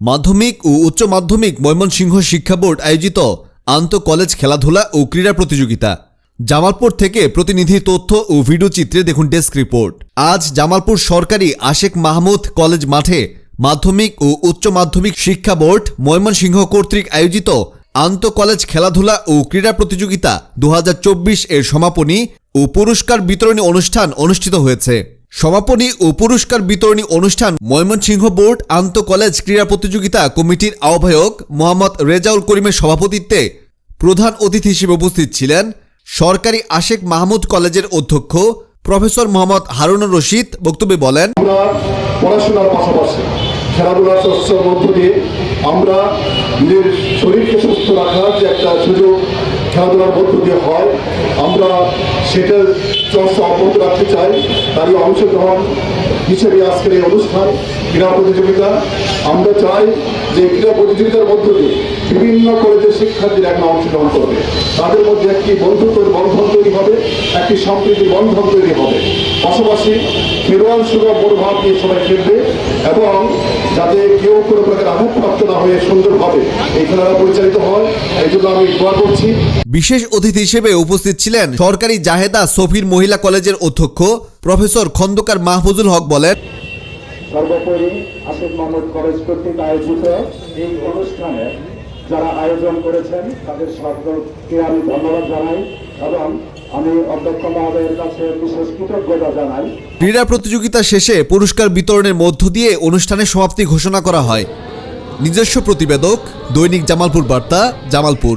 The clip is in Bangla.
মাধ্যমিক ও উচ্চ মাধ্যমিক ময়মনসিংহ শিক্ষা বোর্ড আয়োজিত আন্ত কলেজ খেলাধুলা ও ক্রীড়া প্রতিযোগিতা। জামালপুর থেকে প্রতিনিধি তথ্য ও ভিডিও চিত্রে দেখুন ডেস্ক রিপোর্ট। আজ জামালপুর সরকারি আশেক মাহমুদ কলেজ মাঠে মাধ্যমিক ও উচ্চ মাধ্যমিক শিক্ষা বোর্ড ময়মনসিংহ কর্তৃক আয়োজিত আন্ত কলেজ খেলাধুলা ও ক্রীড়া প্রতিযোগিতা দু হাজার চব্বিশ এর সমাপনী ও পুরস্কার বিতরণী অনুষ্ঠান অনুষ্ঠিত হয়েছে। সমাপনী ও পুরস্কার বিতরণী অনুষ্ঠান ময়মনসিংহ বোর্ড আন্ত কলেজ ক্রীড়া প্রতিযোগিতা কমিটির আহ্বায়ক মোহাম্মদ রেজাউল করিমের সভাপতিত্বে প্রধান অতিথি হিসেবে উপস্থিত ছিলেন সরকারি আশেক মাহমুদ কলেজের অধ্যক্ষ প্রফেসর মোহাম্মদ হারুনুর রশিদ। বক্তব্যে বলেন পড়াশোনার পাশাপাশি চর্চার মধ্য দিয়ে আমরা নিজের শরীরকে সুস্থ রাখার যে একটা সুযোগ খেলাধুলার মধ্য দিয়ে হয়। আমরা সেটার চর্চা অব্যাহত রাখতে চাই। তারই অংশগ্রহণ হিসেবে আজকের এই অনুষ্ঠান, ক্রীড়া প্রতিযোগিতা। আমরা চাই যে ক্রীড়া প্রতিযোগিতার মধ্য দিয়ে বিভিন্ন কলেজের শিক্ষার্থীরা একটা অংশগ্রহণ করবে। তাদের মধ্যে একটি বন্ধুত্ব বন্ধন তৈরি হবে, একটি সম্প্রীতি বন্ধন তৈরি হবে। পাশাপাশি খেলোয়াড় সুলভ মনোভাব নিয়ে সবাই খেলবে এবং যাতে কেউ কোনো প্রকার আঘাতপ্রাপ্ত না হয়ে সুন্দরভাবে এই খেলাটা পরিচালিত হয় এই জন্য আমি দোয়া করছি। বিশেষ অতিথি হিসেবে উপস্থিত ছিলেন সরকারি জাহেদা সফির মহিলা কলেজের অধ্যক্ষ প্রফেসর খন্দকার মাহফুজুল হক বলেন সর্বোপরি আসিফ মাহমুদ কলেজ কর্তৃক আয়োজিত এই অনুষ্ঠানে যারা আয়োজন করেছেন তাদের সকলকে আমি ধন্যবাদ জানাই। এবং আমি অধ্যক্ষ মহোদয়ের কাছে বিশেষ কৃতজ্ঞতা জানাই। ক্রীড়া প্রতিযোগিতা শেষে পুরস্কার বিতরণের মধ্য দিয়ে অনুষ্ঠানের সমাপ্তি ঘোষণা করা হয়। নিজস্ব প্রতিবেদক, দৈনিক জামালপুর বার্তা, জামালপুর।